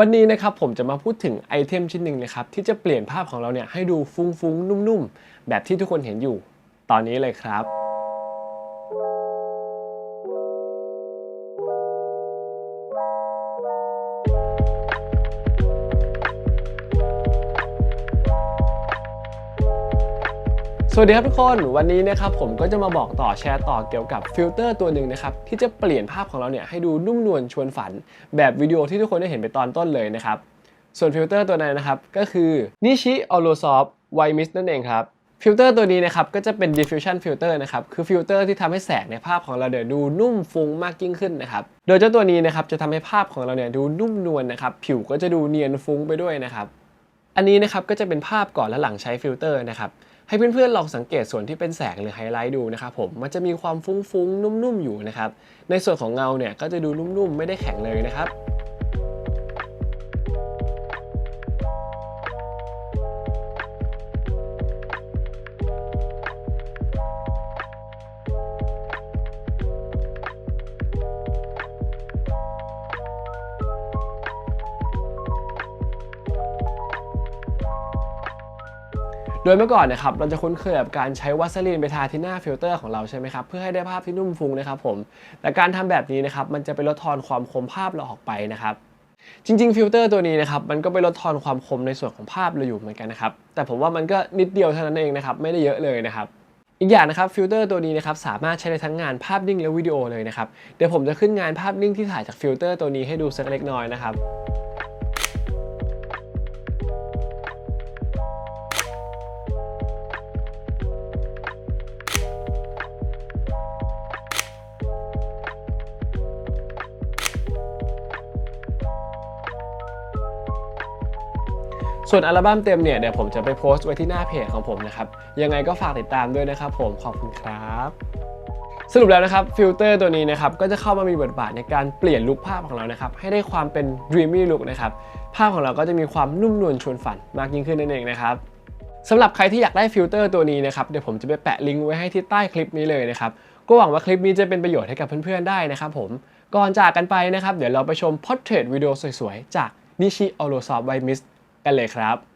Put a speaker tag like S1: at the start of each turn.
S1: วันนี้นะครับผมจะมาพูดถึงไอเทมชิ้นหนึ่งนะครับที่จะเปลี่ยนภาพของเราเนี่ยให้ดูฟุ้งๆ นุ่มๆ แบบที่ทุกคนเห็นอยู่ ตอนนี้เลยครับ สวัสดีครับทุกคนวันนี้นะครับผมก็จะมาบอกต่อแชร์ต่อเกี่ยวกับฟิลเตอร์ตัวหนึ่งนะครับที่จะเปลี่ยนภาพของเราเนี่ยให้ดูนุ่มนวลชวนฝัน แบบวิดีโอที่ทุกคนได้เห็นไปตอนต้นเลยนะครับส่วนฟิลเตอร์ตัวนั้นนะครับก็คือ Nishi o l o s o f White Mist นั่นเองครับฟิลเตอร์ตัวนี้นะครับก็จะเป็น diffusion filter นะครับคือฟิลเตอร์ที่ทำให้แสงในภาพของเราเนี่ยดูนุ่มฟุ้งมากยิ่งขึ้นนะครับโดยเจ้าตัวนี้นะครับจะทำให้ภาพของเราเนี่ยดูนุ่มนวลนะครับผิวก็จะดูเนียนฟุ้งไปด้วยนะครับอันนี้นะครับก็จะเป็นภาพก่อนและหลังใช้ฟิลเตอร์นะครับ ให้เพื่อนๆลองสังเกตส่วนที่เป็นแสงหรือไฮไลท์ดูนะครับผมมันจะมีความฟุ้งๆนุ่มๆอยู่นะครับในส่วนของเงาเนี่ยก็จะดูนุ่มๆไม่ได้แข็งเลยนะครับ โดยเมื่อก่อนนะครับเราจะคุ้นเคยกับการใช้วัสลีนไปทาที่หน้าฟิลเตอร์ของเราใช่ไหมครับเพื่อให้ได้ภาพที่นุ่มฟุ้งนะครับผมแต่การทำแบบนี้นะครับมันจะไปลดทอนความคมภาพเราออกไปนะครับจริงๆฟิลเตอร์ตัวนี้นะครับมันก็ไปลดทอนความคมในส่วนของภาพเราอยู่เหมือนกันนะครับแต่ผมว่ามันก็นิดเดียวเท่านั้นเองนะครับไม่ได้เยอะเลยนะครับอีกอย่างนะครับฟิลเตอร์ตัวนี้นะครับสามารถใช้ในทั้งงานภาพนิ่งและวิดีโอเลยนะครับเดี๋ยวผมจะขึ้นงานภาพนิ่งที่ถ่ายจากฟิลเตอร์ตัวนี้ให้ดูสักเล็กน้อยนะครับ ส่วนอัลบั้มเต็มเนี่ยเดี๋ยวผมจะไปโพสต์ไว้ที่หน้าเพจของผมนะครับยังไงก็ฝากติดตามด้วยนะครับผมขอบคุณครับสรุปแล้วนะครับฟิลเตอร์ตัวนี้นะครับก็จะเข้ามามีบทบาทในการเปลี่ยนลุคภาพของเรานะครับให้ได้ความเป็น dreamy look นะครับภาพของเราก็จะมีความนุ่มนวลชวนฝันมากยิ่งขึ้นนั่นเองนะครับสำหรับใครที่อยากได้ฟิลเตอร์ตัวนี้นะครับเดี๋ยวผมจะไปแปะลิงก์ไว้ให้ที่ใต้คลิปนี้เลยนะครับก็หวังว่าคลิปนี้จะเป็นประโยชน์ให้กับเพื่อนๆได้นะครับผมก่อนจากกันไปนะครับเดี๋ยวเราไปชมพอร์เทรตวิดีโอสวยๆจากนิชิออโรซอฟไวมิส กันเลยครับ